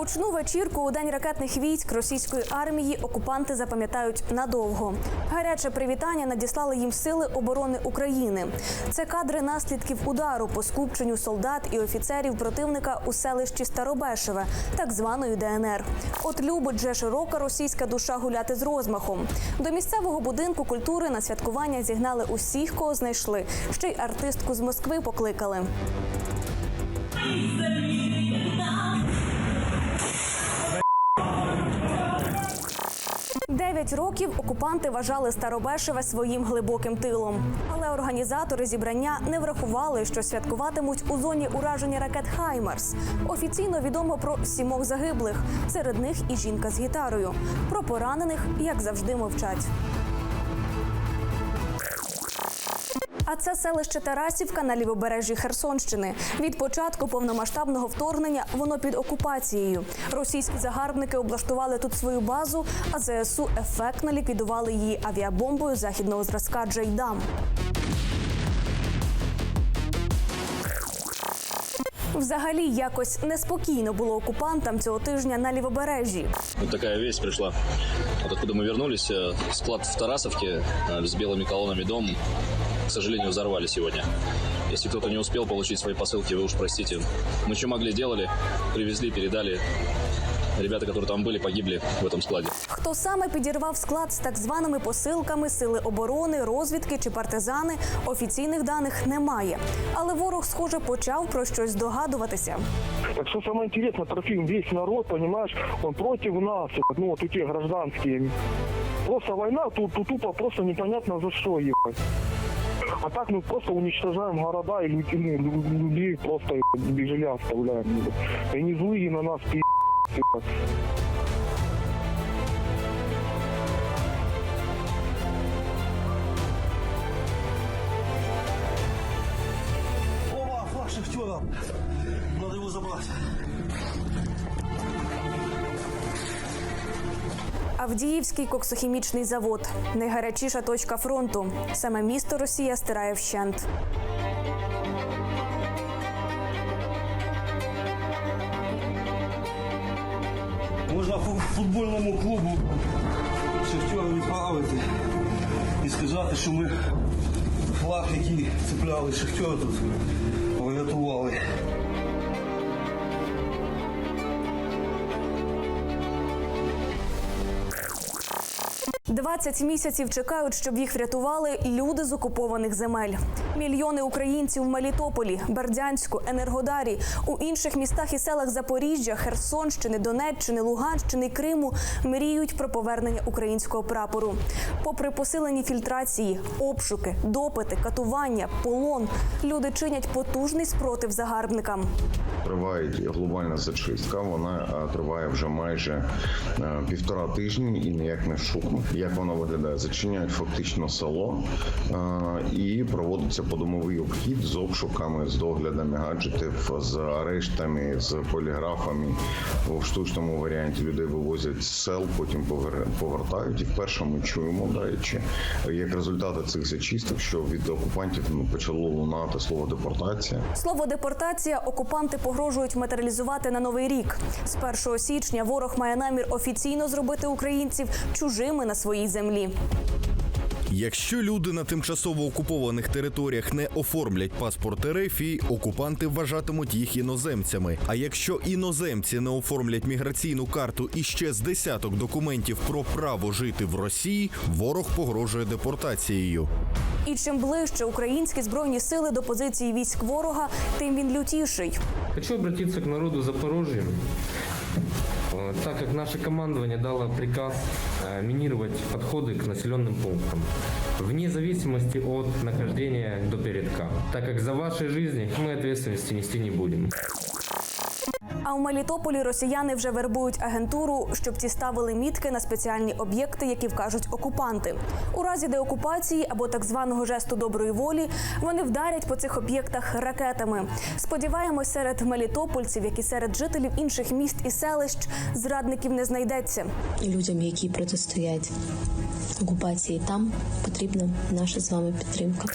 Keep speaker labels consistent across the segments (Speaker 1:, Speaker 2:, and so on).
Speaker 1: Гучну вечірку у день ракетних військ російської армії окупанти запам'ятають надовго. Гаряче привітання надіслали їм сили оборони України. Це кадри наслідків удару по скупченню солдат і офіцерів противника у селищі Старобешеве, так званої ДНР. От любить же широка російська душа гуляти з розмахом. До місцевого будинку культури на святкування зігнали усіх, кого знайшли. Ще й артистку з Москви покликали. Дев'ять років окупанти вважали Старобешеве своїм глибоким тилом. Але організатори зібрання не врахували, що святкуватимуть у зоні ураження ракет Хаймарс. Офіційно відомо про сімох загиблих. Серед них і жінка з гітарою. Про поранених, як завжди, мовчать. А це селище Тарасівка на лівобережжі Херсонщини. Від початку повномасштабного вторгнення воно під окупацією. Російські загарбники облаштували тут свою базу, а ЗСУ ефектно ліквідували її авіабомбою західного зразка Джейдам. Взагалі якось неспокійно було окупантам цього тижня на лівобережжі.
Speaker 2: Вот такая весть пришла. Вот откуда мы вернулись, э, склад в Тарасовке э, с белыми колоннами дом, к сожалению, взорвали сегодня. Если кто-то не успел получить свои посылки, вы уж простите. Мы что могли, делали, привезли, передали. Ребята, которые там были, погибли в этом складе.
Speaker 1: Хто саме підірвав склад з так званими посилками сили оборони, розвідки чи партизани, офіційних даних немає. Але ворог, схоже, почав про щось здогадуватися.
Speaker 3: Так что самое интересное, Трофим, весь народ, понимаешь, он против нас, ну вот эти гражданские. Просто война, тут, тут тупо просто непонятно за что ехать. А так мы просто уничтожаем города и люди- ну, лю- людей просто без жилья оставляем. И они злые на нас, пи***,
Speaker 4: шахтера. Надо его забрать.
Speaker 1: Авдіївський коксохімічний завод найгарячіша точка фронту. Саме місто Росія стирає вщент.
Speaker 4: Можна футбольному клубу шахтера відправити і сказати, що ми флаг, який цепляли шахтера тут, врятували.
Speaker 1: 20 місяців чекають, щоб їх врятували люди з окупованих земель. Мільйони українців в Мелітополі, Бердянську, Енергодарі, у інших містах і селах Запоріжжя, Херсонщини, Донеччини, Луганщини, і Криму мріють про повернення українського прапору. Попри посилені фільтрації, обшуки, допити, катування, полон, люди чинять потужний спротив загарбникам.
Speaker 5: Триває глобальна зачистка. Вона е, триває вже майже е, півтора тижні і ніяк не вшукне. Як вона виглядає? Зачиняють фактично село е, і проводиться подомовий обхід з обшуками, з доглядами гаджетів, з арештами, з поліграфами. В штучному варіанті людей вивозять з сел, потім повертають. І вперше ми чуємо, даючи як результати цих зачисток, що від окупантів ну, почало лунати слово депортація.
Speaker 1: Слово депортація окупанти погрожують матеріалізувати на новий рік. З 1 січня ворог має намір офіційно зробити українців чужими на своїй землі.
Speaker 6: Якщо люди на тимчасово окупованих територіях не оформлять паспорт РФ, окупанти вважатимуть їх іноземцями. А якщо іноземці не оформлять міграційну карту і ще з десяток документів про право жити в Росії, ворог погрожує депортацією.
Speaker 1: І чим ближче українські збройні сили до позиції військ ворога, тим він лютіший.
Speaker 7: Хочу обратиться к народу Запорожья, э, так как наше командование дало приказ э, минировать подходы к населенным пунктам, вне зависимости от нахождения до передка, так как за ваши жизни мы ответственности нести не будем.
Speaker 1: А в Мелітополі росіяни вже вербують агентуру, щоб ті ставили мітки на спеціальні об'єкти, які вкажуть окупанти. У разі деокупації або так званого жесту доброї волі вони вдарять по цих об'єктах ракетами. Сподіваємось, серед мелітопольців, як і серед жителів інших міст і селищ, зрадників не знайдеться.
Speaker 8: людям, які протистоять окупації там, потрібна наша з вами підтримка.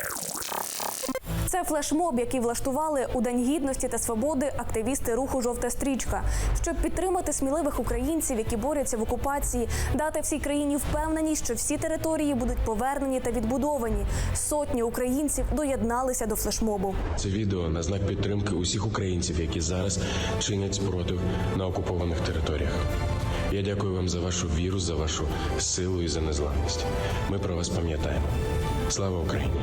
Speaker 1: Це флешмоб, який влаштували у День гідності та свободи активісти руху Жовта стрічка, щоб підтримати сміливих українців, які борються в окупації, дати всій країні впевненість, що всі території будуть повернені та відбудовані. Сотні українців доєдналися до флешмобу.
Speaker 9: Це відео на знак підтримки усіх українців, які зараз чинять спротив на окупованих територіях. Я дякую вам за вашу віру, за вашу силу і за незламність. Ми про вас пам'ятаємо. Слава Україні!